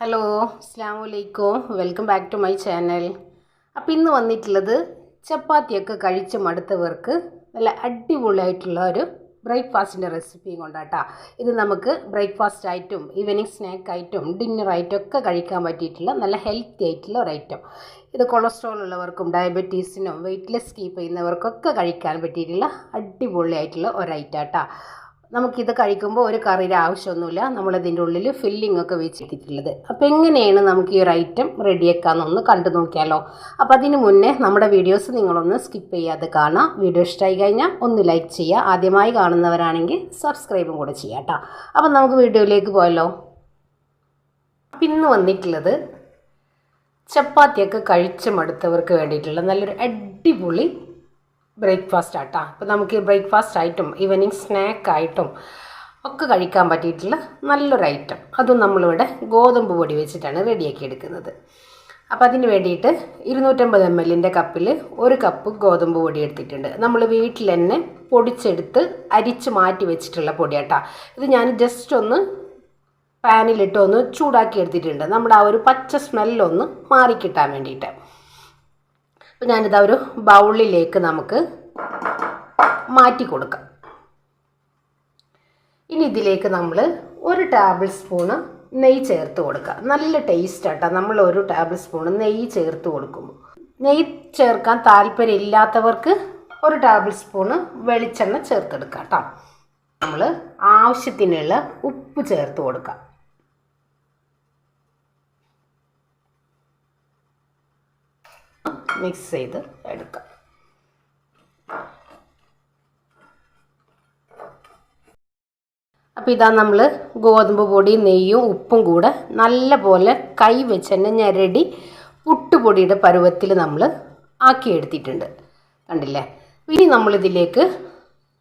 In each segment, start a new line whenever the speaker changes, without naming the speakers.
Hello അസ്സാം വലൈക്കും welcome back to my channel അപ്പോൾ ഇന്ന് വന്നിട്ടുള്ളത് ചപ്പാത്തിയൊക്കെ കഴിച്ച് മടുത്തവർക്ക് നല്ല അടിപൊളിയായിട്ടുള്ള ഒരു ബ്രേക്ക്ഫാസ്റ്റിന്റെ റെസിപ്പിയും കൊണ്ടാട്ടാ. ഇത് നമുക്ക് ബ്രേക്ക്ഫാസ്റ്റ് ആയിട്ടും ഈവനിങ് സ്നാക്ക് ആയിട്ടും ഡിന്നർ ഒക്കെ കഴിക്കാൻ പറ്റിയിട്ടുള്ള നല്ല ഹെൽത്തി ആയിട്ടുള്ള ഒരു ഐറ്റം ഇത് കൊളസ്ട്രോൾ ഉള്ളവർക്കും ഡയബറ്റീസിനും വെയിറ്റ് ലെസ് കീപ്പ് ചെയ്യുന്നവർക്കൊക്കെ കഴിക്കാൻ പറ്റിയിട്ടുള്ള അടിപൊളിയായിട്ടുള്ള ഒരു ഐറ്റം ആട്ടാ. നമുക്കിത് കഴിക്കുമ്പോൾ ഒരു കറിയുടെ ആവശ്യമൊന്നുമില്ല. നമ്മളിതിന്റെ ഉള്ളിൽ ഫില്ലിംഗ് ഒക്കെ വെച്ചിട്ടുള്ളത് അപ്പോൾ എങ്ങനെയാണ് നമുക്ക് ഈ ഒരു ഐറ്റം റെഡിയാക്കാമെന്നൊന്ന് കണ്ടു നോക്കിയാലോ. അപ്പോൾ അതിന് മുന്നേ നമ്മുടെ വീഡിയോസ് നിങ്ങളൊന്ന് സ്കിപ്പ് ചെയ്യാതെ കാണാം. വീഡിയോ ഇഷ്ടമായി കഴിഞ്ഞാൽ ഒന്ന് ലൈക്ക് ചെയ്യുക. ആദ്യമായി കാണുന്നവരാണെങ്കിൽ സബ്സ്ക്രൈബും കൂടെ ചെയ്യാം കേട്ടോ. അപ്പോൾ നമുക്ക് വീഡിയോയിലേക്ക് പോയല്ലോ പിന്നെ വന്നിട്ടുള്ളത് ചപ്പാത്തിയൊക്കെ കഴിച്ച് മടുത്തവർക്ക് വേണ്ടിയിട്ടുള്ള നല്ലൊരു അടിപൊളി ബ്രേക്ക്ഫാസ്റ്റ് ആട്ടാ. അപ്പോൾ നമുക്ക് ബ്രേക്ക്ഫാസ്റ്റ് ആയിട്ടും ഈവനിങ് സ്നാക്ക് ആയിട്ടും ഒക്കെ കഴിക്കാൻ പറ്റിയിട്ടുള്ള നല്ലൊരു ഐറ്റം അതും നമ്മളിവിടെ ഗോതമ്പ് പൊടി വെച്ചിട്ടാണ് റെഡിയാക്കി എടുക്കുന്നത്. അപ്പോൾ അതിന് വേണ്ടിയിട്ട് ഇരുന്നൂറ്റമ്പത് എം എല്ലിന്റെ കപ്പിൽ ഒരു കപ്പ് ഗോതമ്പ് പൊടി എടുത്തിട്ടുണ്ട്. നമ്മൾ വീട്ടിൽ തന്നെ പൊടിച്ചെടുത്ത് അരിച്ച് മാറ്റി വെച്ചിട്ടുള്ള പൊടിയാട്ടാ. ഇത് ഞാൻ ജസ്റ്റ് ഒന്ന് പാനിലിട്ട് ഒന്ന് ചൂടാക്കി എടുത്തിട്ടുണ്ട്. നമ്മുടെ ആ ഒരു പച്ച സ്മെല്ലൊന്ന് മാറിക്കിട്ടാൻ വേണ്ടിയിട്ട്. അപ്പോൾ ഞാനിതാ ഒരു ബൗളിലേക്ക് നമുക്ക് മാറ്റി കൊടുക്കാം. ഇനി ഇതിലേക്ക് നമ്മൾ ഒരു ടേബിൾ സ്പൂണ് നെയ്യ് ചേർത്ത് കൊടുക്കുക നല്ല ടേസ്റ്റ് ആട്ടോ. നമ്മൾ ഒരു ടേബിൾ സ്പൂണ് നെയ്യ് ചേർത്ത് കൊടുക്കുമ്പോൾ നെയ്യ് ചേർക്കാൻ താല്പര്യം ഇല്ലാത്തവർക്ക് ഒരു ടേബിൾ സ്പൂണ് വെളിച്ചെണ്ണ ചേർത്തെടുക്കാം കേട്ടോ. നമ്മൾ ആവശ്യത്തിനുള്ള ഉപ്പ് ചേർത്ത് കൊടുക്കാം. മിക്സ് ചെയ്ത് എടുക്കാം. അപ്പോൾ ഇതാ നമ്മൾ ഗോതമ്പ് പൊടി നെയ്യും ഉപ്പും കൂടെ നല്ല പോലെ കൈ വെച്ച് തന്നെ ഞെരടി പുട്ടുപൊടിയുടെ പരുവത്തിൽ നമ്മൾ ആക്കിയെടുത്തിട്ടുണ്ട്. കണ്ടില്ലേ? ഇനി നമ്മളിതിലേക്ക്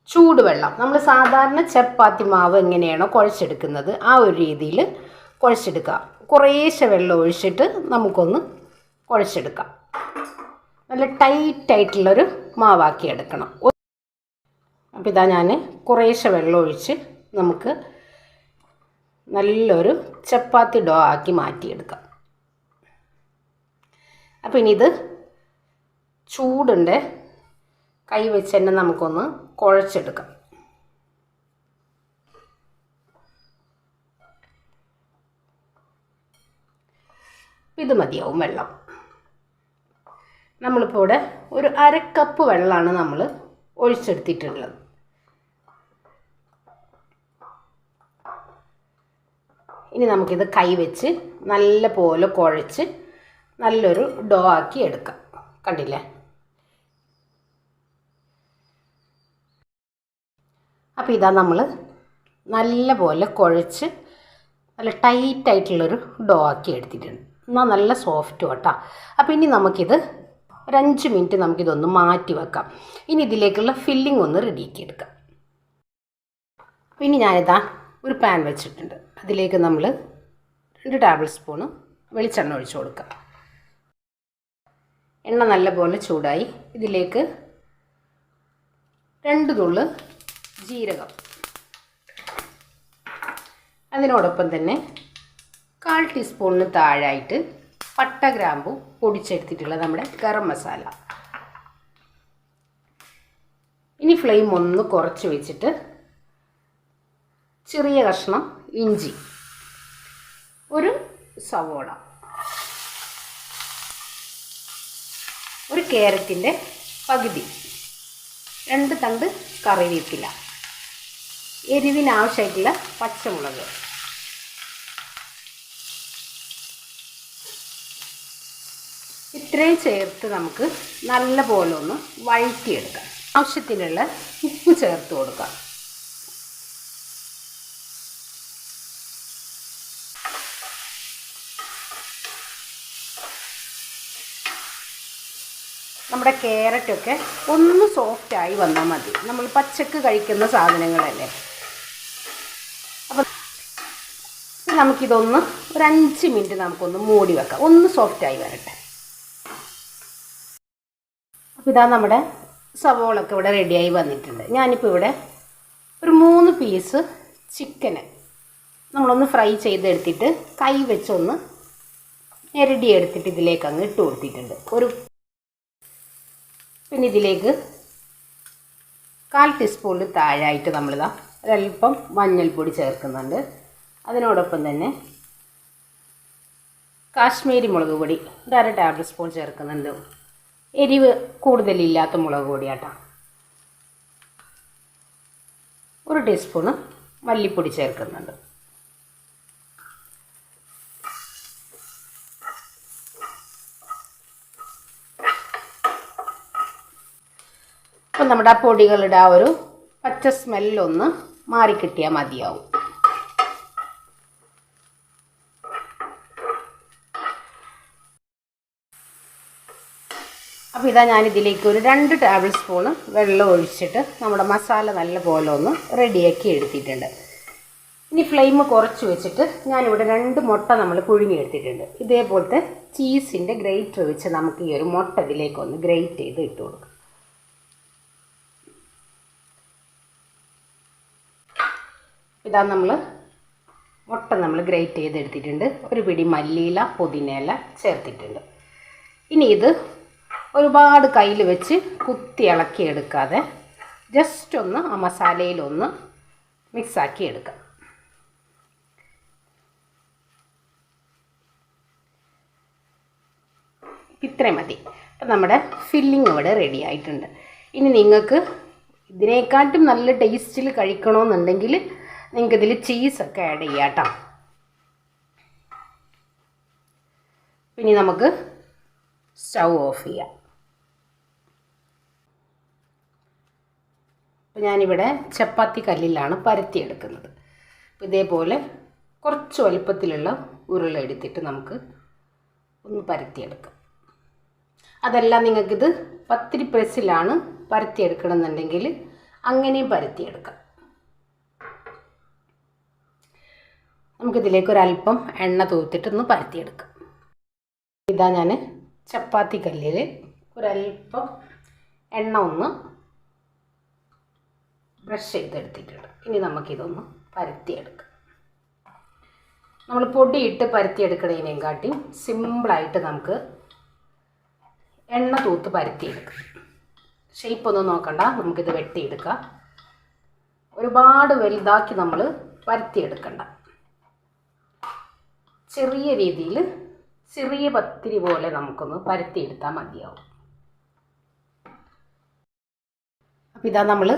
ചൂടുവെള്ളം നമ്മൾ സാധാരണ ചപ്പാത്തി മാവ് എങ്ങനെയാണോ കുഴച്ചെടുക്കുന്നത് ആ ഒരു രീതിയിൽ കുഴച്ചെടുക്കുക കുറേശ്ശെ വെള്ളം ഒഴിച്ചിട്ട് നമുക്കൊന്ന് കുഴച്ചെടുക്കാം. നല്ല ടൈറ്റ് ആയിട്ടുള്ളൊരു മാവാക്കി എടുക്കണം. അപ്പോൾ ഇതാ ഞാൻ കുറേശ്ശെ വെള്ളം ഒഴിച്ച് നമുക്ക് നല്ലൊരു ചപ്പാത്തി ഡോ ആക്കി മാറ്റിയെടുക്കാം. അപ്പോൾ ഇനി ഇത് ചൂടുണ്ട്. കൈ വെച്ച് തന്നെ നമുക്കൊന്ന് കുഴച്ചെടുക്കാം. ഇത് മതിയാവും വെള്ളം. നമ്മളിപ്പോൾ ഇവിടെ ഒരു അര കപ്പ് വെള്ളമാണ് നമ്മൾ ഒഴിച്ചെടുത്തിട്ടുള്ളത്. ഇനി നമുക്കിത് കൈവച്ച് നല്ല പോലെ കുഴച്ച് നല്ലൊരു ഡോ ആക്കി എടുക്കാം. കണ്ടില്ലേ? അപ്പോൾ ഇതാ നമ്മൾ നല്ല പോലെ കുഴച്ച് നല്ല ടൈറ്റായിട്ടുള്ളൊരു ഡോ ആക്കി എടുത്തിട്ടുണ്ട്. എന്നാൽ നല്ല സോഫ്റ്റ് കേട്ടോ അപ്പോൾ ഇനി നമുക്കിത് ഒരു അഞ്ച് മിനിറ്റ് നമുക്കിതൊന്ന് മാറ്റി വെക്കാം. ഇനി ഇതിലേക്കുള്ള ഫില്ലിംഗ് ഒന്ന് റെഡിയാക്കി എടുക്കാം. ഇനി ഞാനിതാ ഒരു പാൻ വെച്ചിട്ടുണ്ട്. അതിലേക്ക് നമ്മൾ രണ്ട് ടേബിൾ സ്പൂണ് വെളിച്ചെണ്ണ ഒഴിച്ചു കൊടുക്കാം. എണ്ണ നല്ലപോലെ ചൂടായി ഇതിലേക്ക് രണ്ട് തുള്ളു ജീരകം. അതിനോടൊപ്പം തന്നെ കാൽ ടീസ്പൂണിന് താഴായിട്ട് പട്ട ഗ്രാമ്പു പൊടിച്ചെടുത്തിട്ടുള്ള നമ്മുടെ ഗരം മസാല. ഇനി ഫ്ലെയിം ഒന്ന് കുറച്ച് വെച്ചിട്ട് ചെറിയ കഷ്ണം ഇഞ്ചി ഒരു സവോള ഒരു ക്യാരറ്റിന്റെ പകുതി രണ്ട് തണ്ട് കറിവേപ്പില എരിവിനാവശ്യമായിട്ടുള്ള പച്ചമുളക്. ഇത്രയും ചേർത്ത് നമുക്ക് നല്ല പോലെ ഒന്ന് വഴറ്റിയെടുക്കാം. ആവശ്യത്തിനുള്ള ഉപ്പ് ചേർത്ത് കൊടുക്കാം. നമ്മുടെ ക്യാരറ്റൊക്കെ ഒന്ന് സോഫ്റ്റായി വന്നാൽ മതി. നമ്മൾ പച്ചക്ക് കഴിക്കുന്ന സാധനങ്ങളല്ലേ? അപ്പം നമുക്കിതൊന്ന് ഒരു അഞ്ച് മിനിറ്റ് നമുക്കൊന്ന് മൂടി വെക്കാം. ഒന്ന് സോഫ്റ്റായി വരട്ടെ. അപ്പോൾ ഇതാ നമ്മുടെ സവോളൊക്കെ ഇവിടെ റെഡിയായി വന്നിട്ടുണ്ട്. ഞാനിപ്പോൾ ഇവിടെ ഒരു മൂന്ന് പീസ് ചിക്കന് നമ്മളൊന്ന് ഫ്രൈ ചെയ്തെടുത്തിട്ട് കൈ വെച്ചൊന്ന് ഞെരടി എടുത്തിട്ട് ഇതിലേക്ക് അങ്ങ് ഇട്ട് കൊടുത്തിട്ടുണ്ട്. ഒരു പിന്നെ ഇതിലേക്ക് കാൽ ടീസ്പൂണിൽ താഴായിട്ട് നമ്മളിതാ ഒരല്പം മഞ്ഞൾപ്പൊടി ചേർക്കുന്നുണ്ട്. അതിനോടൊപ്പം തന്നെ കാശ്മീരി മുളക് പൊടി ഒരു അര ടേബിൾ സ്പൂൺ ചേർക്കുന്നുണ്ട്. എരിവ് കൂടുതലില്ലാത്ത മുളക് പൊടിയാട്ടോ. ഒരു ടീസ്പൂണ് മല്ലിപ്പൊടി ചേർക്കുന്നുണ്ട്. അപ്പം നമ്മുടെ ആ പൊടികളുടെ ആ ഒരു പച്ച സ്മെല്ലൊന്ന് മാറിക്കിട്ടിയാൽ മതിയാവും. അപ്പോൾ ഇതാ ഞാനിതിലേക്ക് ഒരു രണ്ട് ടേബിൾ സ്പൂണ് വെള്ളം ഒഴിച്ചിട്ട് നമ്മുടെ മസാല നല്ല പോലെ ഒന്ന് റെഡിയാക്കി എടുത്തിട്ടുണ്ട്. ഇനി ഫ്ലെയിം കുറച്ച് വെച്ചിട്ട് ഞാനിവിടെ രണ്ട് മുട്ട നമ്മൾ പുഴുങ്ങിയെടുത്തിട്ടുണ്ട്. ഇതേപോലത്തെ ചീസിന്റെ ഗ്രേറ്റർ വെച്ച് നമുക്ക് ഈ ഒരു മുട്ട ഇതിലേക്കൊന്ന് ഗ്രേറ്റ് ചെയ്ത് ഇട്ട് കൊടുക്കാം. ഇതാ നമ്മൾ മുട്ട നമ്മൾ ഗ്രേറ്റ് ചെയ്തെടുത്തിട്ടുണ്ട്. ഒരു പിടി മല്ലിയില പുതിനയില ചേർത്തിട്ടുണ്ട്. ഇനി ഇത് ഒരുപാട് കയ്യിൽ വെച്ച് കുത്തി ഇളക്കി എടുക്കാതെ ജസ്റ്റ് ഒന്ന് ആ മസാലയിലൊന്ന് മിക്സാക്കി എടുക്കാം. ഇത്രയും മതി. അപ്പം നമ്മുടെ ഫില്ലിംഗ് ഇവിടെ റെഡി ആയിട്ടുണ്ട്. ഇനി നിങ്ങൾക്ക് ഇതിനേക്കാട്ടും നല്ല ടേസ്റ്റിൽ കഴിക്കണമെന്നുണ്ടെങ്കിൽ നിങ്ങൾക്ക് ഇതിൽ ചീസൊക്കെ ആഡ് ചെയ്യാം കേട്ടോ. ഇനി നമുക്ക് സ്റ്റൗ ഓഫ് ചെയ്യാം. അപ്പോൾ ഞാനിവിടെ ചപ്പാത്തി കല്ലിലാണ് പരത്തിയെടുക്കുന്നത്. അപ്പോൾ ഇതേപോലെ കുറച്ച് വലുപ്പത്തിലുള്ള ഉരുള എടുത്തിട്ട് നമുക്ക് ഒന്ന് പരത്തിയെടുക്കാം. അതല്ല നിങ്ങൾക്കിത് പത്തിരി പ്രസ്സിലാണ് പരത്തിയെടുക്കണമെന്നുണ്ടെങ്കിൽ അങ്ങനെയും പരത്തിയെടുക്കാം. നമുക്കിതിലേക്ക് ഒരല്പം എണ്ണ തൂത്തിട്ടൊന്ന് പരത്തിയെടുക്കാം. ഇതാ ഞാൻ ചപ്പാത്തി കല്ലിൽ ഒരല്പം എണ്ണ ഒന്ന് ബ്രഷ് ചെയ്തെടുത്തിട്ടുണ്ട്. ഇനി നമുക്കിതൊന്ന് പരത്തിയെടുക്കാം. നമ്മൾ പൊടിയിട്ട് പരത്തിയെടുക്കണതിനേയും കാട്ടി സിമ്പിളായിട്ട് നമുക്ക് എണ്ണ തൂത്ത് പരത്തിയെടുക്കാം. ഷേപ്പ് ഒന്നും നോക്കണ്ട നമുക്കിത് വെട്ടിയെടുക്കാം. ഒരുപാട് വലുതാക്കി നമ്മൾ പരത്തിയെടുക്കണ്ട. ചെറിയ രീതിയിൽ ചെറിയ പത്തിരി പോലെ നമുക്കൊന്ന് പരത്തിയെടുത്താൽ മതിയാവും. അപ്പോൾ ഇതാ നമ്മൾ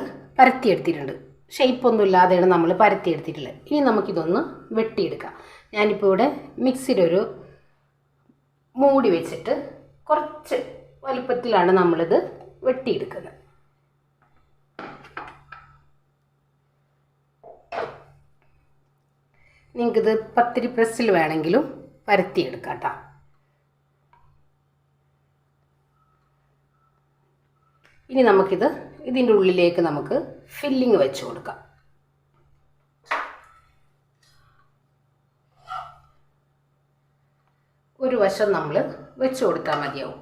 പരത്തിയെടുത്തിട്ടുണ്ട്. ഷേപ്പൊന്നും ഇല്ലാതെയാണ് നമ്മൾ പരത്തിയെടുത്തിട്ടുള്ളത്. ഇനി നമുക്കിതൊന്ന് വെട്ടിയെടുക്കാം. ഞാനിപ്പോൾ ഇവിടെ മിക്സിയിലൊരു മൂടി വെച്ചിട്ട് കുറച്ച് വലുപ്പത്തിലാണ് നമ്മളിത് വെട്ടിയെടുക്കുന്നത്. നിങ്ങൾക്കിത് പത്തിരി പ്രസ്സിൽ വേണമെങ്കിലും പരത്തിയെടുക്കാം കേട്ടോ. ഇനി നമുക്കിത് ഇതിന്റെ ഉള്ളിലേക്ക് നമുക്ക് ഫില്ലിങ് വെച്ച് കൊടുക്കാം. ഒരു വശം നമ്മൾ വെച്ച് കൊടുത്താൽ മതിയാവും.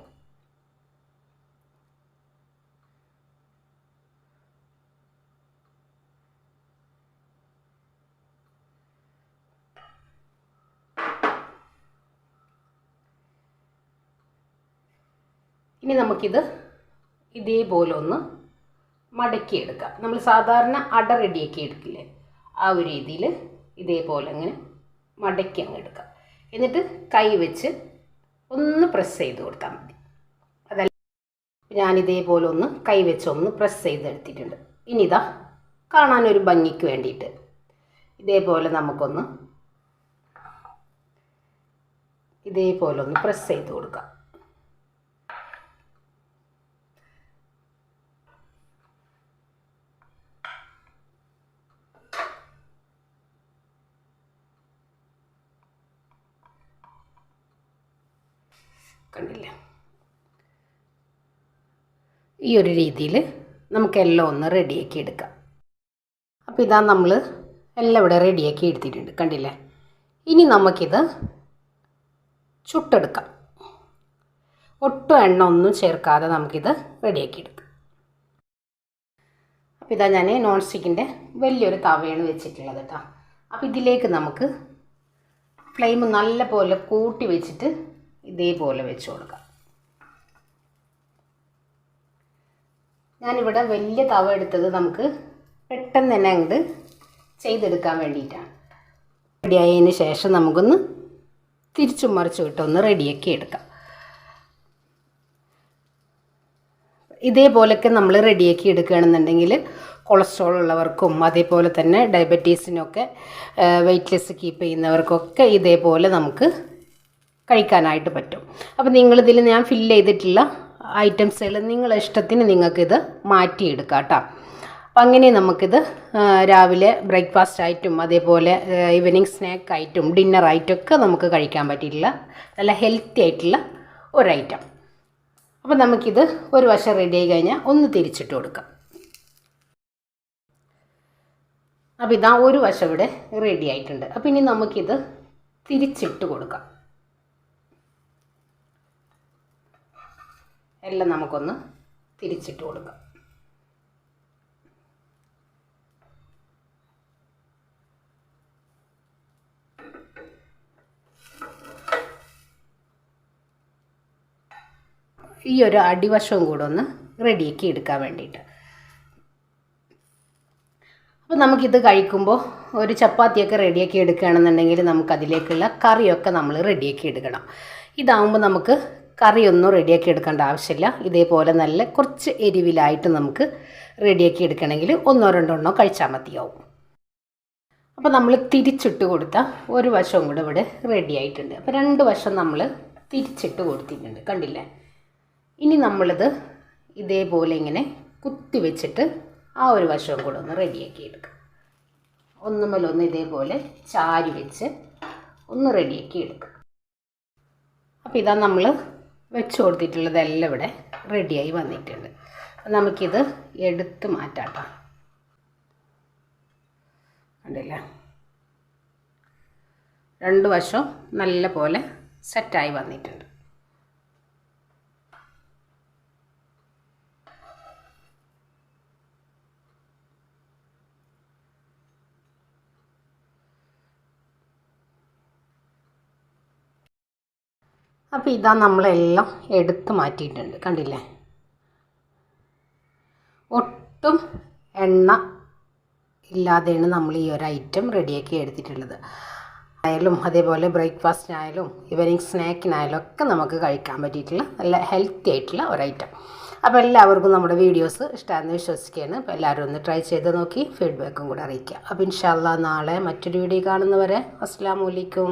ഇനി നമുക്കിത് ഇതേപോലെ ഒന്ന് മടക്കിയെടുക്കാം നമ്മൾ സാധാരണ അട റെഡിയാക്കി എടുക്കില്ലേ? ആ ഒരു രീതിയിൽ ഇതേപോലെ അങ്ങനെ മടക്കി അങ്ങ് എടുക്കുക. എന്നിട്ട് കൈ വെച്ച് ഒന്ന് പ്രസ് ചെയ്ത് കൊടുത്താൽ മതി. അതല്ല ഞാനിതേപോലെ ഒന്ന് കൈ വെച്ച് ഒന്ന് പ്രസ് ചെയ്തെടുത്തിട്ടുണ്ട് ഇനി ഇതാ കാണാനൊരു ഭംഗിക്ക് വേണ്ടിയിട്ട് ഇതേപോലെ നമുക്കൊന്ന് ഇതേപോലെ ഒന്ന് പ്രസ് ചെയ്ത് കൊടുക്കാം കണ്ടില്ല ഈ ഒരു രീതിയിൽ നമുക്കെല്ലാം ഒന്ന് റെഡിയാക്കി എടുക്കാം. അപ്പോൾ ഇതാ നമ്മൾ എല്ലാം ഇവിടെ റെഡിയാക്കി എടുത്തിട്ടുണ്ട് കണ്ടില്ലേ? ഇനി നമുക്കിത് ചുട്ടെടുക്കാം. ഒട്ടും എണ്ണ ഒന്നും ചേർക്കാതെ നമുക്കിത് റെഡിയാക്കി എടുക്കാം. അപ്പോൾ ഇതാ ഞാൻ നോൺ സ്റ്റിക്കിന്റെ വലിയൊരു തവയാണ് വെച്ചിട്ടുള്ളത് കേട്ടോ. അപ്പോൾ ഇതിലേക്ക് നമുക്ക് ഫ്ലെയിം നല്ല പോലെ കൂട്ടി വെച്ചിട്ട് ഇതേപോലെ വെച്ച് കൊടുക്കാം. ഞാനിവിടെ വലിയ തവ എടുത്തത് നമുക്ക് പെട്ടെന്ന് തന്നെ അങ്ങോട്ട് ചെയ്തെടുക്കാൻ വേണ്ടിയിട്ടാണ്. റെഡി ആയതിന് ശേഷം നമുക്കൊന്ന് തിരിച്ചും മറിച്ചും ഇട്ടൊന്ന് റെഡിയാക്കി എടുക്കാം. ഇതേപോലൊക്കെ നമ്മൾ റെഡിയാക്കി എടുക്കുകയാണെന്നുണ്ടെങ്കിൽ കൊളസ്ട്രോൾ ഉള്ളവർക്കും അതേപോലെ തന്നെ ഡയബറ്റീസിനൊക്കെ വെയിറ്റ്ലെസ് കീപ്പ് ചെയ്യുന്നവർക്കൊക്കെ ഇതേപോലെ നമുക്ക് കഴിക്കാനായിട്ട് പറ്റും. അപ്പോൾ നിങ്ങളിതിൽ ഞാൻ ഫില്ല് ചെയ്തിട്ടുള്ള ഐറ്റംസുകൾ നിങ്ങളെ ഇഷ്ടത്തിന് നിങ്ങൾക്കിത് മാറ്റിയെടുക്കാം കേട്ടോ അപ്പം അങ്ങനെ നമുക്കിത് രാവിലെ ബ്രേക്ക്ഫാസ്റ്റ് ആയിട്ടും അതേപോലെ ഈവനിങ് സ്നാക്ക് ആയിട്ടും ഡിന്നർ ആയിട്ടും ഒക്കെ നമുക്ക് കഴിക്കാൻ പറ്റിയിട്ടുള്ള നല്ല ഹെൽത്തി ആയിട്ടുള്ള ഒരു ഐറ്റം അപ്പോൾ നമുക്കിത് ഒരു വശം റെഡി ആയി കഴിഞ്ഞാൽ ഒന്ന് തിരിച്ചിട്ട് കൊടുക്കാം. അപ്പോൾ ഇതാ ഒരു വശം ഇവിടെ റെഡി ആയിട്ടുണ്ട്. അപ്പോൾ ഇനി നമുക്കിത് തിരിച്ചിട്ട് കൊടുക്കാം. എല്ലാം നമുക്കൊന്ന് തിരിച്ചിട്ട് കൊടുക്കാം. ഈ ഒരു അടിവശവും കൂടെ ഒന്ന് റെഡിയാക്കി എടുക്കാൻ വേണ്ടിയിട്ട്. അപ്പോൾ നമുക്കിത് കഴിക്കുമ്പോൾ ഒരു ചപ്പാത്തിയൊക്കെ റെഡിയാക്കി എടുക്കുകയാണെന്നുണ്ടെങ്കിൽ നമുക്കതിലേക്കുള്ള കറിയൊക്കെ നമ്മൾ റെഡിയാക്കി എടുക്കണം. ഇതാവുമ്പോൾ നമുക്ക് കറിയൊന്നും റെഡിയാക്കി എടുക്കേണ്ട ആവശ്യമില്ല. ഇതേപോലെ നല്ല കുറച്ച് എരിവിലായിട്ട് നമുക്ക് റെഡിയാക്കി എടുക്കണമെങ്കിൽ ഒന്നോ രണ്ടോ എണ്ണോ കഴിച്ചാൽ മതിയാവും. അപ്പോൾ നമ്മൾ തിരിച്ചിട്ട് കൊടുത്ത ഒരു വശവും കൂടെ ഇവിടെ റെഡി ആയിട്ടുണ്ട്. അപ്പോൾ രണ്ട് വശം നമ്മൾ തിരിച്ചിട്ട് കൊടുത്തിട്ടുണ്ട്. കണ്ടില്ലേ? ഇനി നമ്മളിത് ഇതേപോലെ ഇങ്ങനെ കുത്തി വെച്ചിട്ട് ആ ഒരു വശവും കൂടെ ഒന്ന് റെഡിയാക്കി എടുക്കുക ഒന്നുമല്ലൊന്ന് ഇതേപോലെ ചാരി വെച്ച് ഒന്ന് റെഡിയാക്കി എടുക്കുക അപ്പോൾ ഇതാ നമ്മൾ വെച്ച് കൊടുത്തിട്ടുള്ളതെല്ലാം ഇവിടെ റെഡിയായി വന്നിട്ടുണ്ട്. നമുക്കിത് എടുത്ത് മാറ്റാട്ടോ കണ്ടില്ലേ? രണ്ട് വശവും നല്ല പോലെ സെറ്റായി വന്നിട്ടുണ്ട്. അപ്പോൾ ഇതാ നമ്മളെല്ലാം എടുത്ത് മാറ്റിയിട്ടുണ്ട്. കണ്ടില്ലേ? ഒട്ടും എണ്ണ ഇല്ലാതെയാണ് നമ്മൾ ഈ ഒരു ഐറ്റം റെഡിയാക്കി എടുത്തിട്ടുള്ളത്. ആയാലും അതേപോലെ ബ്രേക്ക്ഫാസ്റ്റിനായാലും ഈവനിങ് സ്നാക്കിനായാലും ഒക്കെ നമുക്ക് കഴിക്കാൻ പറ്റിയിട്ടുള്ള നല്ല ഹെൽത്തി ആയിട്ടുള്ള ഒരു ഐറ്റം അപ്പോൾ എല്ലാവർക്കും നമ്മുടെ വീഡിയോസ് ഇഷ്ടമാണെന്ന് വിശ്വസിക്കുകയാണ്. അപ്പോൾ എല്ലാവരും ഒന്ന് ട്രൈ ചെയ്ത് നോക്കി ഫീഡ്ബാക്കും കൂടെ അറിയിക്കുക. അപ്പോൾ ഇൻഷാല്ല നാളെ മറ്റൊരു വീഡിയോ കാണുന്നവരെ അസ്സാം വലൈക്കും